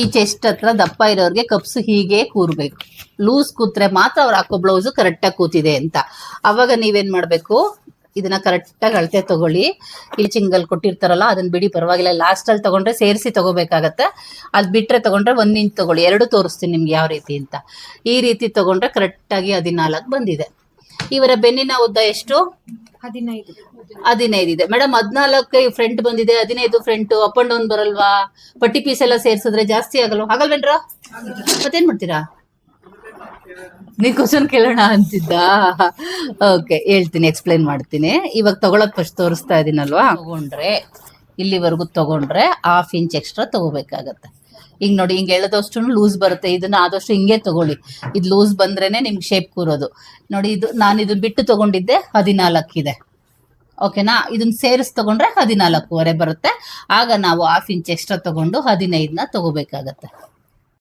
ಈ ಚೆಸ್ಟ್ ಹತ್ರ ದಪ್ಪ ಇರೋರಿಗೆ ಕಪ್ಸ್ ಹೀಗೆ ಕೂರ್ಬೇಕು. ಲೂಸ್ ಕೂತ್ರೆ ಮಾತ್ರ ಅವ್ರು ಹಾಕೋ ಬ್ಲೌಸು ಕರೆಕ್ಟಾಗಿ ಕೂತಿದೆ ಅಂತ. ಅವಾಗ ನೀವೇನ್ ಮಾಡ್ಬೇಕು? ಇದನ್ನ ಕರೆಕ್ಟಾಗಿ ಅಳತೆ ತಗೊಳ್ಳಿ. ಇಲ್ಲಿ ಚಿಂಗಲ್ ಕೊಟ್ಟಿರ್ತಾರಲ್ಲ ಅದನ್ನ ಬಿಡಿ ಪರವಾಗಿಲ್ಲ. ಲಾಸ್ಟಲ್ಲಿ ತಗೊಂಡ್ರೆ ಸೇರಿಸಿ ತಗೋಬೇಕಾಗತ್ತೆ. ಅದು ಬಿಟ್ಟರೆ ತಗೊಂಡ್ರೆ ಒಂದ್ ಇಂಚ್ ತಗೊಳ್ಳಿ. ಎರಡು ತೋರಿಸ್ತೀನಿ ನಿಮ್ಗೆ ಯಾವ ರೀತಿ ಅಂತ. ಈ ರೀತಿ ತಗೊಂಡ್ರೆ ಕರೆಕ್ಟಾಗಿ ಹದಿನಾಲ್ಕು ಬಂದಿದೆ. ಇವರ ಬೆನ್ನಿನ ಉದ್ದ ಎಷ್ಟು? ಹದಿನೈದು. ಇದೆ. ಮೇಡಮ್ ಹದಿನಾಲ್ಕು ಫ್ರಂಟ್ ಬಂದಿದೆ, ಹದಿನೈದು ಫ್ರಂಟ್ ಅಪ್ ಅಂಡ್ ಡೌನ್ ಬರಲ್ವಾ? ಪಟ್ಟಿ ಪೀಸ್ ಎಲ್ಲ ಸೇರ್ಸಿದ್ರೆ ಜಾಸ್ತಿ ಆಗಲ್ವಾ? ಹಾಗಲ್ವೇನ್ರ ಮತ್ತೇನ್ ಮಾಡ್ತೀರಾ? ನೀ ಕ್ವಶನ್ ಕೇಳೋಣ ಅಂತಿದ್ದ? ಓಕೆ ಹೇಳ್ತೀನಿ ಎಕ್ಸ್ಪ್ಲೈನ್ ಮಾಡ್ತೀನಿ. ಇವಾಗ ತಗೊಳಕ್ ಫಸ್ಟ್ ತೋರಿಸ್ತಾ ಇದೀನಲ್ವಾ? ತಗೊಂಡ್ರೆ, ಇಲ್ಲಿವರೆಗೂ ತಗೊಂಡ್ರೆ ಹಾಫ್ ಇಂಚ್ ಎಕ್ಸ್ಟ್ರಾ ತಗೋಬೇಕಾಗತ್ತೆ. ಈಗ ನೋಡಿ, ಹಿಂಗೆ ಎಳೆದಷ್ಟು ಲೂಸ್ ಬರುತ್ತೆ. ಇದನ್ನ ಆದಷ್ಟು ಹಿಂಗೆ ತಗೊಳ್ಳಿ. ಇದು ಲೂಸ್ ಬಂದ್ರೇನೆ ನಿಮ್ಗೆ ಶೇಪ್ ಕೂರೋದು. ನೋಡಿ, ಇದು ನಾನು ಇದನ್ನ ಬಿಟ್ಟು ತಗೊಂಡಿದ್ದೆ ಹದಿನಾಲ್ಕಿದೆ ಓಕೆನಾ ಇದನ್ನ ಸೇರಿಸಿ ತಗೊಂಡ್ರೆ ಹದಿನಾಲ್ಕೂವರೆ ಬರುತ್ತೆ. ಆಗ ನಾವು ಹಾಫ್ ಇಂಚ್ ಎಕ್ಸ್ಟ್ರಾ ತಗೊಂಡು ಹದಿನೈದನ್ನ ತಗೋಬೇಕಾಗತ್ತೆ.